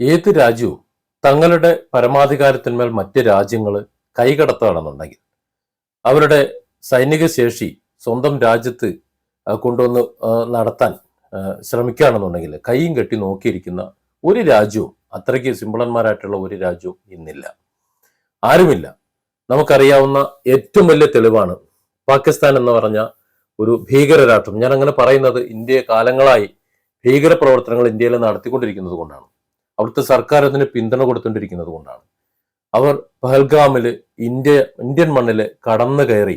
ഏത് രാജ്യവും തങ്ങളുടെ പരമാധികാരത്തിന്മേൽ മറ്റ് രാജ്യങ്ങൾ കൈകടത്തുകയാണെന്നുണ്ടെങ്കിൽ അവരുടെ സൈനിക ശേഷി സ്വന്തം രാജ്യത്ത് കൊണ്ടുവന്ന് നടത്താൻ ശ്രമിക്കുകയാണെന്നുണ്ടെങ്കിൽ കൈയും കെട്ടി നോക്കിയിരിക്കുന്ന ഒരു രാജ്യവും അത്രയ്ക്ക് സിമ്പിളന്മാരായിട്ടുള്ള ഒരു രാജ്യവും ഇന്നില്ല. ആരുമില്ല. നമുക്കറിയാവുന്ന ഏറ്റവും വലിയ തെളിവാണ് പാകിസ്ഥാൻ എന്ന് പറഞ്ഞ ഒരു ഭീകര രാഷ്ട്രം ഞാൻ അങ്ങനെ പറയുന്നത് ഇന്ത്യ കാലങ്ങളായി ഭീകര പ്രവർത്തനങ്ങൾ ഇന്ത്യയിൽ നടത്തിക്കൊണ്ടിരിക്കുന്നത് കൊണ്ടാണ്. അവിടുത്തെ സർക്കാർ അതിന് പിന്തുണ കൊടുത്തുകൊണ്ടിരിക്കുന്നത് കൊണ്ടാണ്. അവർ പഹൽഗാമിൽ ഇന്ത്യ ഇന്ത്യൻ മണ്ണിൽ കടന്നു കയറി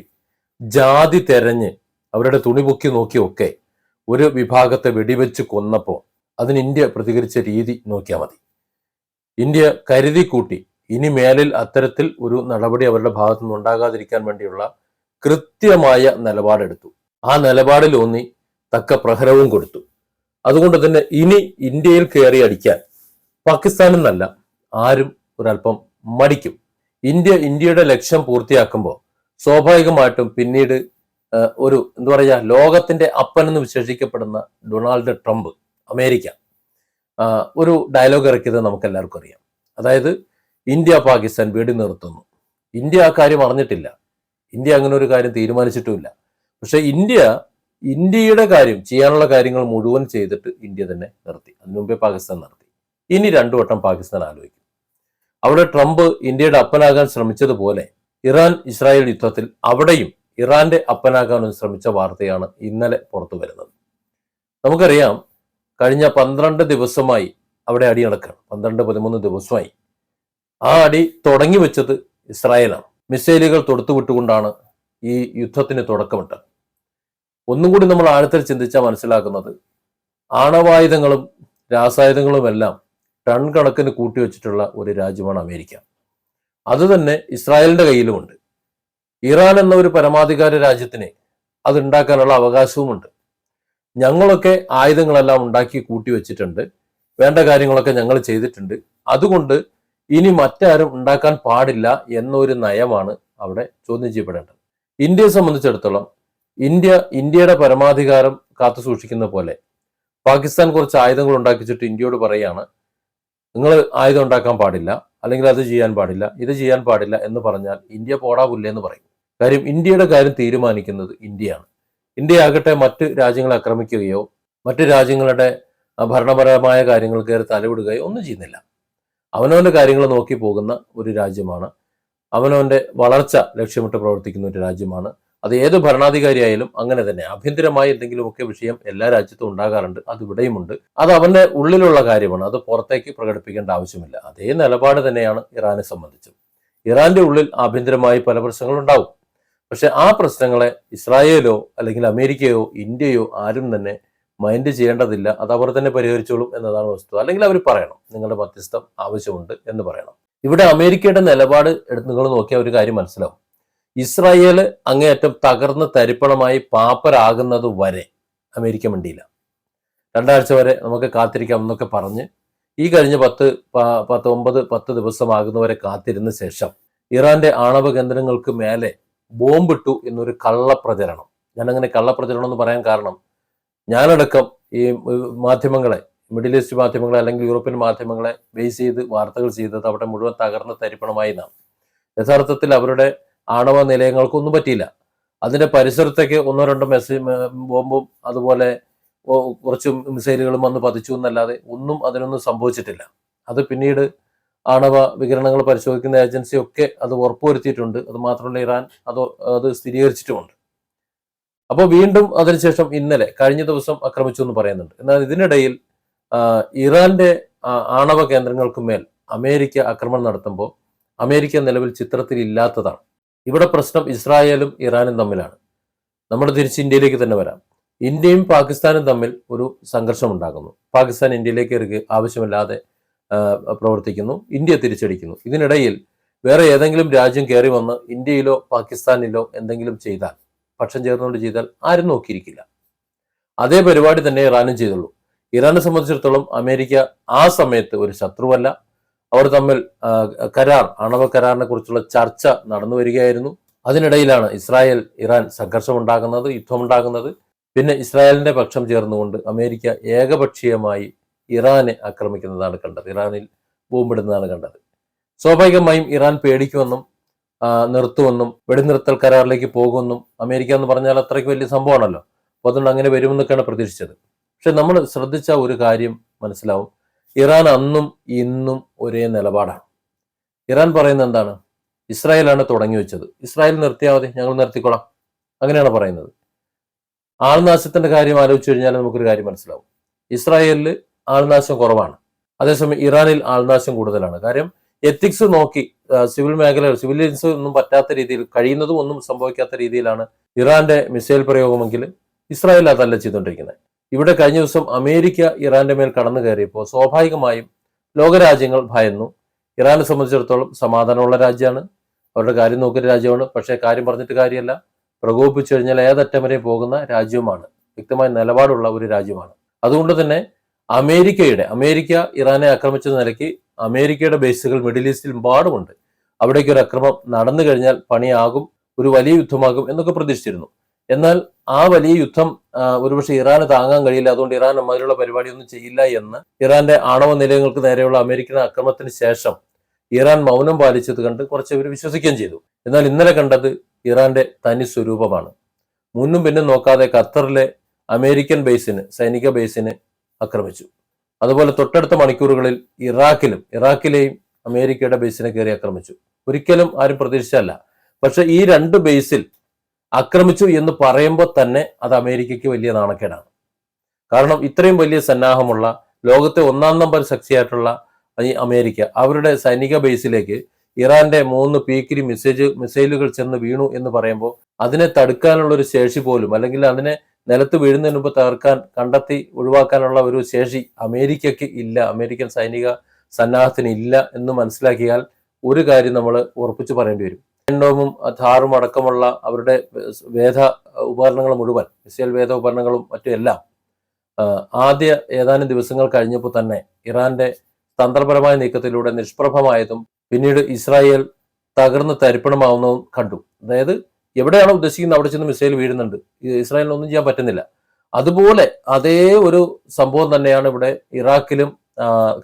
ജാതി തെരഞ്ഞ് അവരുടെ തുണി പൊക്കി നോക്കിയൊക്കെ ഒരു വിഭാഗത്തെ വെടിവെച്ച് കൊന്നപ്പോൾ അതിന് ഇന്ത്യ പ്രതികരിച്ച രീതി നോക്കിയാൽ മതി. ഇന്ത്യ കരുതി കൂട്ടി ഇനി മേലിൽ അത്തരത്തിൽ ഒരു നടപടി അവരുടെ ഭാഗത്തു നിന്ന് ഉണ്ടാകാതിരിക്കാൻ വേണ്ടിയുള്ള കൃത്യമായ നിലപാടെടുത്തു. ആ നിലപാടിൽ ഊന്നി തക്ക പ്രഹരവും കൊടുത്തു. അതുകൊണ്ട് തന്നെ ഇനി ഇന്ത്യയിൽ കയറി അടിക്കാൻ പാകിസ്ഥാനിൽ ആരും ഒരല്പം മടിക്കും. ഇന്ത്യ ഇന്ത്യയുടെ ലക്ഷ്യം പൂർത്തിയാക്കുമ്പോൾ സ്വാഭാവികമായിട്ടും പിന്നീട് ഒരു എന്താ പറയുക ലോകത്തിന്റെ അപ്പൻ എന്ന് വിശേഷിക്കപ്പെടുന്ന ഡൊണാൾഡ് ട്രംപ് അമേരിക്ക. ഒരു ഡയലോഗ് ഇറക്കിയത് നമുക്ക് എല്ലാവർക്കും അറിയാം. അതായത് ഇന്ത്യ പാകിസ്ഥാൻ വെടി നിർത്തുന്നു. ഇന്ത്യ ആ കാര്യം അറിഞ്ഞിട്ടില്ല. ഇന്ത്യ അങ്ങനെ ഒരു കാര്യം തീരുമാനിച്ചിട്ടുമില്ല. പക്ഷെ ഇന്ത്യ ഇന്ത്യയുടെ കാര്യം ചെയ്യാനുള്ള കാര്യങ്ങൾ മുഴുവൻ ചെയ്തിട്ട് ഇന്ത്യ തന്നെ നിർത്തി. അതിനു മുമ്പേ പാകിസ്ഥാൻ നിർത്തി. ഇനി രണ്ടു വട്ടം പാകിസ്ഥാൻ ആലോചിക്കും. അവിടെ ട്രംപ് ഇന്ത്യയുടെ അപ്പനാകാൻ ശ്രമിച്ചതുപോലെ ഇറാൻ ഇസ്രായേൽ യുദ്ധത്തിൽ അവിടെയും ഇറാന്റെ അപ്പനാകാൻ ശ്രമിച്ച വാർത്തയാണ് ഇന്നലെ പുറത്തു വരുന്നത്. നമുക്കറിയാം കഴിഞ്ഞ പന്ത്രണ്ട് ദിവസമായി അവിടെ അടി നടക്കുകയാണ്. പന്ത്രണ്ട് പതിമൂന്ന് ദിവസമായി ആ അടി തുടങ്ങി വെച്ചത് ഇസ്രായേലാണ്. മിസൈലുകൾ തൊടുത്തുവിട്ടുകൊണ്ടാണ് ഈ യുദ്ധത്തിന് തുടക്കമിട്ടത്. ഒന്നും കൂടി നമ്മൾ ആഴത്തിൽ ചിന്തിച്ചാൽ മനസ്സിലാക്കുന്നത് ആണവായുധങ്ങളും രാസായുധങ്ങളുമെല്ലാം ടൺ കണക്കിന് കൂട്ടിവെച്ചിട്ടുള്ള ഒരു രാജ്യമാണ് അമേരിക്ക. അതുതന്നെ ഇസ്രായേലിന്റെ കയ്യിലുമുണ്ട്. ഇറാൻ എന്ന ഒരു പരമാധികാര രാജ്യത്തിന് അത് ഉണ്ടാക്കാനുള്ള അവകാശവുമുണ്ട്. ഞങ്ങളൊക്കെ ആയുധങ്ങളെല്ലാം ഉണ്ടാക്കി കൂട്ടി വെച്ചിട്ടുണ്ട്. വേണ്ട കാര്യങ്ങളൊക്കെ ഞങ്ങൾ ചെയ്തിട്ടുണ്ട്. അതുകൊണ്ട് ഇനി മറ്റാരും ഉണ്ടാക്കാൻ പാടില്ല എന്നൊരു നയമാണ് അവിടെ ചോദ്യം ചെയ്യപ്പെടേണ്ടത്. ഇന്ത്യയെ സംബന്ധിച്ചിടത്തോളം ഇന്ത്യ ഇന്ത്യയുടെ പരമാധികാരം കാത്തു സൂക്ഷിക്കുന്ന പോലെ പാകിസ്ഥാൻ കുറച്ച് ആയുധങ്ങൾ ഉണ്ടാക്കിച്ചിട്ട് ഇന്ത്യയോട് പറയാണ് നിങ്ങൾ ആയുധം ഉണ്ടാക്കാൻ പാടില്ല അല്ലെങ്കിൽ അത് ചെയ്യാൻ പാടില്ല ഇത് ചെയ്യാൻ പാടില്ല എന്ന് പറഞ്ഞാൽ ഇന്ത്യ പോടാ പുല്ലേ എന്ന് പറയും. കാര്യം ഇന്ത്യയുടെ കാര്യം തീരുമാനിക്കുന്നത് ഇന്ത്യയാണ്. ഇന്ത്യ ആകട്ടെ മറ്റ് രാജ്യങ്ങളെ ആക്രമിക്കുകയോ മറ്റ് രാജ്യങ്ങളുടെ ഭരണപരമായ കാര്യങ്ങൾ കയറി തലവിടുകയോ ഒന്നും ചെയ്യുന്നില്ല. അവനവന്റെ കാര്യങ്ങൾ നോക്കി പോകുന്ന ഒരു രാജ്യമാണ്. അവനവന്റെ വളർച്ച ലക്ഷ്യമിട്ട് പ്രവർത്തിക്കുന്ന ഒരു രാജ്യമാണ്. അത് ഏത് ഭരണാധികാരിയായാലും അങ്ങനെ തന്നെ. ആഭ്യന്തരമായ എന്തെങ്കിലുമൊക്കെ വിഷയം എല്ലാ രാജ്യത്തും ഉണ്ടാകാറുണ്ട്. അത് ഇവിടെയുമുണ്ട്. അത് അവന്റെ ഉള്ളിലുള്ള കാര്യമാണ്. അത് പുറത്തേക്ക് പ്രകടിപ്പിക്കേണ്ട ആവശ്യമില്ല. അതേ നിലപാട് തന്നെയാണ് ഇറാനെ സംബന്ധിച്ചും. ഇറാന്റെ ഉള്ളിൽ ആഭ്യന്തരമായി പല പ്രശ്നങ്ങളും ഉണ്ടാവും. പക്ഷെ ആ പ്രശ്നങ്ങളെ ഇസ്രായേലോ അല്ലെങ്കിൽ അമേരിക്കയോ ഇന്ത്യയോ ആരും തന്നെ മൈൻഡ് ചെയ്യേണ്ടതില്ല. അത് അവർ തന്നെ പരിഹരിച്ചോളും എന്നതാണ് വസ്തു അല്ലെങ്കിൽ അവർ പറയണം. നിങ്ങളുടെ മധ്യസ്ഥം ആവശ്യമുണ്ട് എന്ന് പറയണം. ഇവിടെ അമേരിക്കയുടെ നിലപാട് എടുത്ത് നിങ്ങൾ നോക്കിയാൽ ഒരു കാര്യം മനസ്സിലാവും. ഇസ്രായേൽ അങ്ങേയറ്റം തകർന്ന് തരിപ്പണമായി പാപ്പരാകുന്നത് വരെ അമേരിക്ക മിണ്ടിയില്ല. രണ്ടാഴ്ച വരെ നമുക്ക് കാത്തിരിക്കാം എന്നൊക്കെ പറഞ്ഞ് ഈ കഴിഞ്ഞ പത്ത് പത്ത് ഒമ്പത് പത്ത് ദിവസമാകുന്നവരെ കാത്തിരുന്ന ശേഷം ഇറാന്റെ ആണവ കേന്ദ്രങ്ങൾക്ക് മേലെ ബോംബിട്ടു എന്നൊരു കള്ളപ്രചരണം. ഞാനങ്ങനെ കള്ളപ്രചരണം എന്ന് പറയാൻ കാരണം ഞാനടക്കം ഈ മാധ്യമങ്ങളെ മിഡിൽ ഈസ്റ്റ് മാധ്യമങ്ങളെ അല്ലെങ്കിൽ യൂറോപ്യൻ മാധ്യമങ്ങളെ ബേസ് ചെയ്ത് വാർത്തകൾ ചെയ്തത് അവിടെ മുഴുവൻ തകർന്ന തരിപ്പണമായി നാം. യഥാർത്ഥത്തിൽ അവരുടെ ആണവ നിലയങ്ങൾക്കൊന്നും പറ്റിയില്ല. അതിന്റെ പരിസരത്തേക്ക് ഒന്നോ രണ്ടോ മെസ്സേജ് ബോംബും അതുപോലെ കുറച്ച് മിസൈലുകളും വന്ന് പതിച്ചു എന്നല്ലാതെ ഒന്നും അതിനൊന്നും സംഭവിച്ചിട്ടില്ല. അത് പിന്നീട് ആണവ വികരണങ്ങൾ പരിശോധിക്കുന്ന ഏജൻസി ഒക്കെ അത് ഉറപ്പുവരുത്തിയിട്ടുണ്ട്. അത് മാത്രമല്ല ഇറാൻ അത് അത് സ്ഥിരീകരിച്ചിട്ടുമുണ്ട്. അപ്പോൾ വീണ്ടും അതിനുശേഷം ഇന്നലെ കഴിഞ്ഞ ദിവസം ആക്രമിച്ചു എന്ന് പറയുന്നുണ്ട്. എന്നാൽ ഇതിനിടയിൽ ഇറാന്റെ ആണവ കേന്ദ്രങ്ങൾക്ക് മേൽ അമേരിക്ക ആക്രമണം നടത്തുമ്പോൾ അമേരിക്ക നിലവിൽ ചിത്രത്തിൽ ഇല്ലാത്തതാണ് ഇവിടെ പ്രശ്നം ഇസ്രായേലും ഇറാനും തമ്മിലാണ്. നമ്മൾ തിരിച്ച് ഇന്ത്യയിലേക്ക് തന്നെ വരാം. ഇന്ത്യയും പാകിസ്ഥാനും തമ്മിൽ ഒരു സംഘർഷം ഉണ്ടാകുന്നു പാകിസ്ഥാൻ ഇന്ത്യയിലേക്ക് ഇറങ്ങി ആവശ്യമില്ലാതെ പ്രവർത്തിക്കുന്നു. ഇന്ത്യ തിരിച്ചടിക്കുന്നു. ഇതിനിടയിൽ വേറെ ഏതെങ്കിലും രാജ്യം കയറി വന്ന് ഇന്ത്യയിലോ പാകിസ്ഥാനിലോ എന്തെങ്കിലും ചെയ്താൽ പക്ഷം ചേർന്നുകൊണ്ട് ചെയ്താൽ ആരും നോക്കിയിരിക്കില്ല. അതേ പരിപാടി തന്നെ ഇറാനും ചെയ്തുള്ളൂ. ഇറാനെ സംബന്ധിച്ചിടത്തോളം അമേരിക്ക ആ സമയത്ത് ഒരു ശത്രുവല്ല. അവർ തമ്മിൽ കരാർ ആണവ കരാറിനെ കുറിച്ചുള്ള ചർച്ച നടന്നു വരികയായിരുന്നു. അതിനിടയിലാണ് ഇസ്രായേൽ ഇറാൻ സംഘർഷമുണ്ടാകുന്നത് യുദ്ധമുണ്ടാകുന്നത്. പിന്നെ ഇസ്രായേലിന്റെ പക്ഷം ചേർന്നുകൊണ്ട് അമേരിക്ക ഏകപക്ഷീയമായി ഇറാനെ ആക്രമിക്കുന്നതാണ് കണ്ടത്. ഇറാനിൽ ബോംബിടുന്നതാണ് കണ്ടത്. സ്വാഭാവികമായും ഇറാൻ പേടിക്കുമെന്നും നിർത്തുമെന്നും വെടിനിർത്തൽ കരാറിലേക്ക് പോകുമെന്നും അമേരിക്ക എന്ന് പറഞ്ഞാൽ അത്രയ്ക്ക് വലിയ സംഭവമാണല്ലോ. അപ്പോൾ അതുകൊണ്ട് അങ്ങനെ വരുമെന്നൊക്കെയാണ് പ്രതീക്ഷിച്ചത്. പക്ഷെ നമ്മൾ ശ്രദ്ധിച്ച ഒരു കാര്യം മനസ്സിലാവും. ഇറാൻ അന്നും ഇന്നും ഒരേ നിലപാടാണ്. ഇറാൻ പറയുന്നത് എന്താണ്? ഇസ്രായേലാണ് തുടങ്ങി വെച്ചത്. ഇസ്രായേൽ നിർത്തിയാൽ മതി ഞങ്ങൾ നിർത്തിക്കൊള്ളാം അങ്ങനെയാണ് പറയുന്നത്. ആൾനാശത്തിന്റെ കാര്യം ആലോചിച്ചു കഴിഞ്ഞാൽ നമുക്കൊരു കാര്യം മനസ്സിലാവും. ഇസ്രായേലിൽ ആൾനാശം കുറവാണ്. അതേസമയം ഇറാനിൽ ആൾനാശം കൂടുതലാണ്. കാര്യം എത്തിക്സ് നോക്കി സിവിൽ മേഖല സിവിലിയൻസ് ഒന്നും പറ്റാത്ത രീതിയിൽ കഴിയുന്നതും ഒന്നും സംഭവിക്കാത്ത രീതിയിലാണ് ഇറാന്റെ മിസൈൽ പ്രയോഗമെങ്കിൽ ഇസ്രായേൽ അതല്ല ചെയ്തുകൊണ്ടിരിക്കുന്നത്. ഇവിടെ കഴിഞ്ഞ ദിവസം അമേരിക്ക ഇറാന്റെ മേൽ കടന്നു കയറിയപ്പോൾ സ്വാഭാവികമായും ലോകരാജ്യങ്ങൾ ഭയന്നു. ഇറാനെ സംബന്ധിച്ചിടത്തോളം സമാധാനമുള്ള രാജ്യമാണ്. അവരുടെ കാര്യം നോക്കുന്ന രാജ്യമാണ്. പക്ഷേ കാര്യം പറഞ്ഞിട്ട് കാര്യമല്ല. പ്രകോപിപ്പിച്ചു കഴിഞ്ഞാൽ ഏതറ്റം വരെ പോകുന്ന രാജ്യവുമാണ്. വ്യക്തമായ നിലപാടുള്ള ഒരു രാജ്യമാണ്. അതുകൊണ്ട് തന്നെ അമേരിക്കയുടെ അമേരിക്ക ഇറാനെ ആക്രമിച്ച നിലയ്ക്ക് അമേരിക്കയുടെ ബേസുകൾ മിഡിൽ ഈസ്റ്റിൽ പാടുമുണ്ട് അവിടേക്ക് ഒരു അക്രമം നടന്നു കഴിഞ്ഞാൽ പണിയാകും ഒരു വലിയ യുദ്ധമാകും എന്നൊക്കെ പ്രതീക്ഷിച്ചിരുന്നു. എന്നാൽ ആ വലിയ യുദ്ധം ഒരുപക്ഷെ ഇറാന് താങ്ങാൻ കഴിയില്ല. അതുകൊണ്ട് ഇറാൻ അതിലുള്ള പരിപാടിയൊന്നും ചെയ്യില്ല എന്ന് ഇറാന്റെ ആണവ നിലയങ്ങൾക്ക് നേരെയുള്ള അമേരിക്കൻ ആക്രമണത്തിന് ശേഷം ഇറാൻ മൗനം പാലിച്ചത് കണ്ട് കുറച്ച് പേര് വിശ്വസിക്കുകയും ചെയ്തു. എന്നാൽ ഇന്നലെ കണ്ടത് ഇറാന്റെ തനി സ്വരൂപമാണ്. മുന്നും പിന്നും നോക്കാതെ ഖത്തറിലെ അമേരിക്കൻ ബേസിന് സൈനിക ബേസിന് ആക്രമിച്ചു. അതുപോലെ തൊട്ടടുത്ത മണിക്കൂറുകളിൽ ഇറാഖിലും ഇറാഖിലെയും അമേരിക്കയുടെ ബേസിനെ കയറി ആക്രമിച്ചു. ഒരിക്കലും ആരും പ്രതീക്ഷിച്ചല്ല പക്ഷെ ഈ രണ്ട് ബേസിൽ ആക്രമിച്ചു എന്ന് പറയുമ്പോൾ തന്നെ അത് അമേരിക്കയ്ക്ക് വലിയ നാണക്കേടാണ്. കാരണം ഇത്രയും വലിയ സന്നാഹമുള്ള ലോകത്തെ ഒന്നാം നമ്പർ ശക്തിയായിട്ടുള്ള ഈ അമേരിക്ക അവരുടെ സൈനിക ബേസിലേക്ക് ഇറാന്റെ മൂന്ന് പീക്കിരി മിസൈജ് മിസൈലുകൾ ചെന്ന് വീണു എന്ന് പറയുമ്പോൾ അതിനെ തടുക്കാനുള്ള ഒരു ശേഷി പോലും അല്ലെങ്കിൽ അതിനെ നിലത്ത് വീഴുന്നതിന് മുമ്പ് തകർക്കാൻ കണ്ടെത്തി ഒഴിവാക്കാനുള്ള ഒരു ശേഷി അമേരിക്കയ്ക്ക് ഇല്ല. അമേരിക്കൻ സൈനിക സന്നാഹത്തിന് ഇല്ല എന്ന് മനസ്സിലാക്കിയാൽ ഒരു കാര്യം നമ്മൾ ഉറപ്പിച്ചു പറയേണ്ടി വരും. ധാറും അടക്കമുള്ള അവരുടെ വേദ ഉപകരണങ്ങൾ മുഴുവൻ മിസൈൽ വേദ ഉപകരണങ്ങളും മറ്റും എല്ലാം ആദ്യ ഏതാനും ദിവസങ്ങൾ കഴിഞ്ഞപ്പോൾ തന്നെ ഇറാന്റെ തന്ത്രപരമായ നീക്കത്തിലൂടെ നിഷ്പ്രഭമായതും പിന്നീട് ഇസ്രായേൽ തകർന്ന് തരിപ്പണമാവുന്നതും കണ്ടു. അതായത് എവിടെയാണ് ഉദ്ദേശിക്കുന്നത് അവിടെ ചെന്ന് മിസൈൽ വീഴുന്നുണ്ട്. ഇസ്രായേലിനൊന്നും ചെയ്യാൻ പറ്റുന്നില്ല. അതുപോലെ അതേ ഒരു സംഭവം തന്നെയാണ് ഇവിടെ ഇറാഖിലും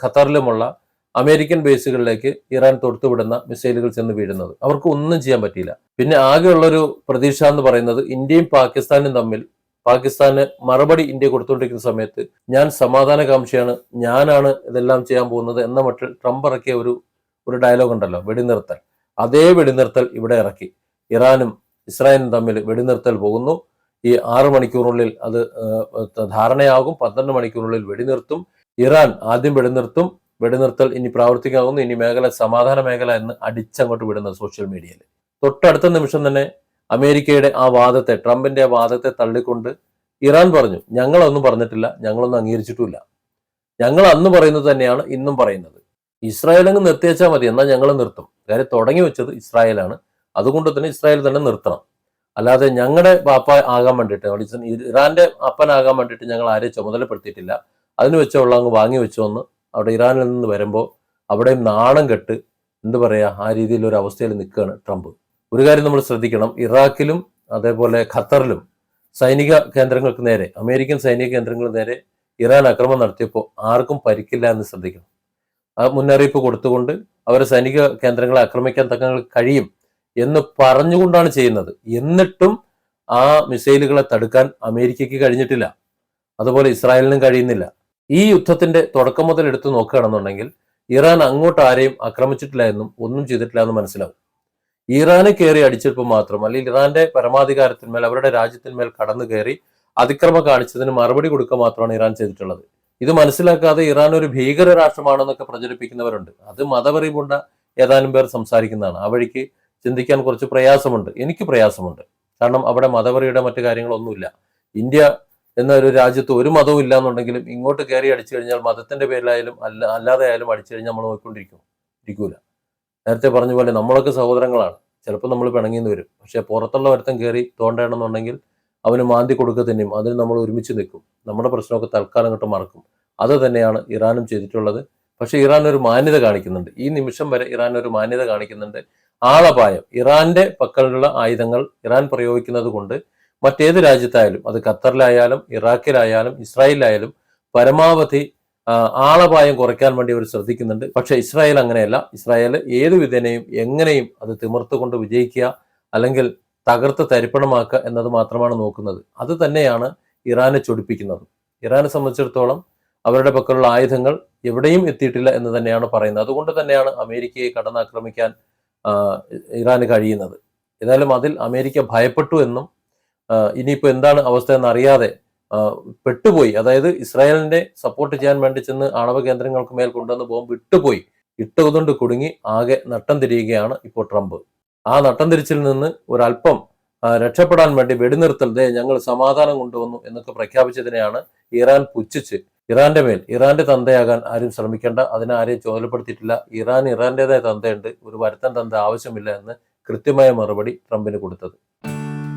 ഖത്തറിലുമുള്ള അമേരിക്കൻ ബേസുകളിലേക്ക് ഇറാൻ തൊടുത്തുവിടുന്ന മിസൈലുകൾ ചെന്ന് വീഴുന്നത്. അവർക്ക് ഒന്നും ചെയ്യാൻ പറ്റിയില്ല. പിന്നെ ആകെയുള്ളൊരു പ്രതീക്ഷ എന്ന് പറയുന്നത് ഇന്ത്യയും പാകിസ്ഥാനും തമ്മിൽ പാകിസ്ഥാന് മറുപടി ഇന്ത്യ കൊടുത്തുകൊണ്ടിരിക്കുന്ന സമയത്ത് ഞാൻ സമാധാനകാംക്ഷിയാണ് ഞാനാണ് ഇതെല്ലാം ചെയ്യാൻ പോകുന്നത് എന്ന മട്ടിൽ ട്രംപ് ഇറക്കിയ ഒരു ഒരു ഡയലോഗ് ഉണ്ടല്ലോ വെടിനിർത്തൽ. അതേ വെടിനിർത്തൽ ഇവിടെ ഇറക്കി. ഇറാനും ഇസ്രായേലും തമ്മിൽ വെടിനിർത്തൽ പോകുന്നു. ഈ ആറ് മണിക്കൂറിനുള്ളിൽ അത് ധാരണയാകും. പന്ത്രണ്ട് മണിക്കൂറിനുള്ളിൽ വെടിനിർത്തും. ഇറാൻ ആദ്യം വെടിനിർത്തും. വെടിനിർത്തൽ ഇനി പ്രാവർത്തികമാകുന്നു ഇനി മേഖല സമാധാന മേഖല എന്ന് അടിച്ചങ്ങോട്ട് വിടുന്നത് സോഷ്യൽ മീഡിയയിൽ തൊട്ടടുത്ത നിമിഷം തന്നെ അമേരിക്കയുടെ ആ വാദത്തെ ട്രംപിന്റെ ആ വാദത്തെ തള്ളിക്കൊണ്ട് ഇറാൻ പറഞ്ഞു ഞങ്ങളൊന്നും പറഞ്ഞിട്ടില്ല ഞങ്ങളൊന്നും അംഗീകരിച്ചിട്ടുമില്ല. ഞങ്ങൾ അന്ന് പറയുന്നത് തന്നെയാണ് ഇന്നും പറയുന്നത്. ഇസ്രായേൽ അങ്ങ് നിർത്തിവെച്ചാൽ മതി എന്നാൽ ഞങ്ങൾ നിർത്തും. കാര്യം തുടങ്ങി വെച്ചത് ഇസ്രായേലാണ്. അതുകൊണ്ട് തന്നെ ഇസ്രായേൽ തന്നെ നിർത്തണം. അല്ലാതെ ഞങ്ങളുടെ പാപ്പ ആകാൻ വേണ്ടിയിട്ട് ഇറാന്റെ അപ്പനാകാൻ വേണ്ടിയിട്ട് ഞങ്ങൾ ആരെയും ചുമതലപ്പെടുത്തിയിട്ടില്ല. അതിന് വെച്ചുള്ള അങ്ങ് വാങ്ങി വെച്ചോന്ന് അവിടെ ഇറാനിൽ നിന്ന് വരുമ്പോൾ അവിടെയും നാണം കെട്ട് എന്ത് പറയാ ആ രീതിയിൽ ഒരു അവസ്ഥയിൽ നിൽക്കുകയാണ് ട്രംപ്. ഒരു കാര്യം നമ്മൾ ശ്രദ്ധിക്കണം ഇറാഖിലും അതേപോലെ ഖത്തറിലും സൈനിക കേന്ദ്രങ്ങൾക്ക് നേരെ അമേരിക്കൻ സൈനിക കേന്ദ്രങ്ങൾക്ക് നേരെ ഇറാൻ ആക്രമണം നടത്തിയപ്പോൾ ആർക്കും പരിക്കില്ല എന്ന് ശ്രദ്ധിക്കണം. ആ മുന്നറിയിപ്പ് കൊടുത്തുകൊണ്ട് അവരെ സൈനിക കേന്ദ്രങ്ങളെ ആക്രമിക്കാൻ തങ്ങൾക്ക് കഴിയും എന്ന് പറഞ്ഞുകൊണ്ടാണ് ചെയ്യുന്നത്. എന്നിട്ടും ആ മിസൈലുകളെ തടുക്കാൻ അമേരിക്കയ്ക്ക് കഴിഞ്ഞിട്ടില്ല. അതുപോലെ ഇസ്രായേലിനും കഴിയുന്നില്ല. ഈ യുദ്ധത്തിന്റെ തുടക്കം മുതൽ എടുത്തു നോക്കുകയാണെന്നുണ്ടെങ്കിൽ ഇറാൻ അങ്ങോട്ട് ആരെയും ആക്രമിച്ചിട്ടില്ല എന്നും ഒന്നും ചെയ്തിട്ടില്ല എന്ന് മനസ്സിലാവും. ഇറാന് കയറി അടിച്ചപ്പോൾ മാത്രം അല്ലെങ്കിൽ ഇറാന്റെ പരമാധികാരത്തിന്മേൽ അവരുടെ രാജ്യത്തിന്മേൽ കടന്നു കയറി അതിക്രമം കാണിച്ചതിന് മറുപടി കൊടുക്കുക മാത്രമാണ് ഇറാൻ ചെയ്തിട്ടുള്ളത്. ഇത് മനസ്സിലാക്കാതെ ഇറാൻ ഒരു ഭീകര രാഷ്ട്രമാണെന്നൊക്കെ പ്രചരിപ്പിക്കുന്നവരുണ്ട്. അത് മതപറി കൊണ്ട ഏതാനും പേർ സംസാരിക്കുന്നതാണ്. ആ വഴിക്ക് ചിന്തിക്കാൻ കുറച്ച് പ്രയാസമുണ്ട്. എനിക്ക് പ്രയാസമുണ്ട്. കാരണം അവിടെ മതപറിയുടെ മറ്റു കാര്യങ്ങളൊന്നുമില്ല. ഇന്ത്യ എന്ന ഒരു രാജ്യത്ത് ഒരു മതവും ഇല്ല എന്നുണ്ടെങ്കിലും ഇങ്ങോട്ട് കയറി അടിച്ചു കഴിഞ്ഞാൽ മതത്തിന്റെ പേരിലായാലും അല്ല അല്ലാതെ ആയാലും അടിച്ചു കഴിഞ്ഞാൽ നമ്മൾ നോക്കിക്കൊണ്ടിരിക്കും. ഇരിക്കൂല. നേരത്തെ പറഞ്ഞ പോലെ നമ്മളൊക്കെ സഹോദരങ്ങളാണ്. ചിലപ്പോൾ നമ്മൾ പിണങ്ങിന്ന് വരും. പക്ഷെ പുറത്തുള്ള ഒരുത്തം കയറി തോണ്ടണമെന്നുണ്ടെങ്കിൽ അവന് മാന്തി കൊടുക്കുക തന്നെയും അതിന് നമ്മൾ ഒരുമിച്ച് നിൽക്കും. നമ്മുടെ പ്രശ്നമൊക്കെ തൽക്കാലം അങ്ങോട്ട് മറക്കും. അത് തന്നെയാണ് ഇറാനും ചെയ്തിട്ടുള്ളത്. പക്ഷേ ഇറാൻ ഒരു മാന്യത കാണിക്കുന്നുണ്ട്. ഈ നിമിഷം വരെ ഇറാൻ ഒരു മാന്യത കാണിക്കുന്നുണ്ട്. ആളപായം. ഇറാന്റെ പക്കലുള്ള ആയുധങ്ങൾ ഇറാൻ പ്രയോഗിക്കുന്നത് കൊണ്ട് മറ്റേത് രാജ്യത്തായാലും അത് ഖത്തറിലായാലും ഇറാഖിലായാലും ഇസ്രായേലിലായാലും പരമാവധി ആളപായം കുറയ്ക്കാൻ വേണ്ടി അവർ ശ്രദ്ധിക്കുന്നുണ്ട്. പക്ഷേ ഇസ്രായേൽ അങ്ങനെയല്ല. ഇസ്രായേൽ ഏത് വിധേനയും എങ്ങനെയും അത് തിമിർത്തുകൊണ്ട് വിജയിക്കുക അല്ലെങ്കിൽ തകർത്ത് തരിപ്പണമാക്കുക എന്നത് മാത്രമാണ് നോക്കുന്നത്. അത് തന്നെയാണ് ഇറാനെ ചൊടിപ്പിക്കുന്നത്. ഇറാനെ സംബന്ധിച്ചിടത്തോളം അവരുടെ പക്കലുള്ള ആയുധങ്ങൾ എവിടെയും എത്തിയിട്ടില്ല എന്ന് തന്നെയാണ് പറയുന്നത്. അതുകൊണ്ട് തന്നെയാണ് അമേരിക്കയെ കടന്നാക്രമിക്കാൻ ഇറാന് കഴിയുന്നത്. ഏതായാലും അതിൽ അമേരിക്ക ഭയപ്പെട്ടു എന്നും ഇനിയിപ്പോൾ എന്താണ് അവസ്ഥ എന്നറിയാതെ പെട്ടുപോയി. അതായത് ഇസ്രായേലിന്റെ സപ്പോർട്ട് ചെയ്യാൻ വേണ്ടി ചെന്ന് ആണവ കേന്ദ്രങ്ങൾക്ക് മേൽ കൊണ്ടുവന്ന് ബോംബ് ഇട്ടുപോയി. ഇട്ടുകൊണ്ട് കുടുങ്ങി ആകെ നട്ടം തിരിയുകയാണ് ഇപ്പോൾ ട്രംപ്. ആ നട്ടം തിരിച്ചിൽ നിന്ന് ഒരല്പം രക്ഷപ്പെടാൻ വേണ്ടി വെടിനിർത്തൽ ദേ ഞങ്ങൾ സമാധാനം കൊണ്ടുവന്നു എന്നൊക്കെ പ്രഖ്യാപിച്ചതിനെയാണ് ഇറാൻ പുച്ഛിച്ച്. ഇറാന്റെ മേൽ ഇറാന്റെ തന്തയാകാൻ ആരും ശ്രമിക്കേണ്ട അതിനെ ആരെയും ഇറാൻ ഇറാന്റേതായ തന്തയുണ്ട് ഒരു വരുത്തൻ തന്ത ആവശ്യമില്ല എന്ന് കൃത്യമായ മറുപടി ട്രംപിന് കൊടുത്തത്.